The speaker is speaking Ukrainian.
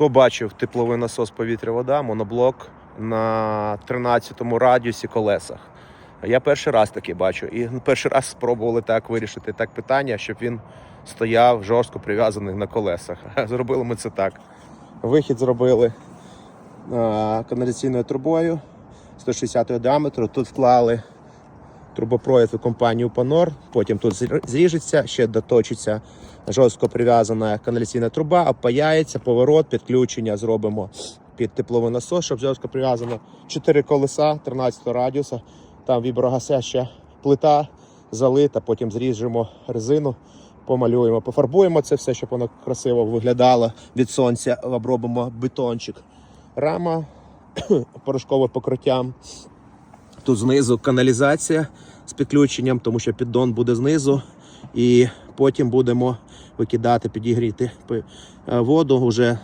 Побачив тепловий насос повітря вода, моноблок на 13-му радіусі колесах. Я перший раз таки бачу. І перший раз спробували так вирішити так питання, щоб він стояв жорстко прив'язаний на колесах. Зробили ми це так. Вихід зробили каналізаційною трубою 160 діаметру. Тут вклали трубопровід від компанії Упанор. Потім тут зріжеться, ще доточиться жорстко прив'язана каналізаційна труба, опаяється, поворот, підключення зробимо під тепловий насос, щоб жорстко прив'язано. Чотири колеса 13 радіуса. Там віброгасяща плита залита, потім зріжемо резину, помалюємо, пофарбуємо це все, щоб воно красиво виглядало від сонця. Обробимо бетончик. Рама порошковим покриттям. Тут знизу каналізація з підключенням, тому що піддон буде знизу. І потім будемо викидати, підігріти е, воду вже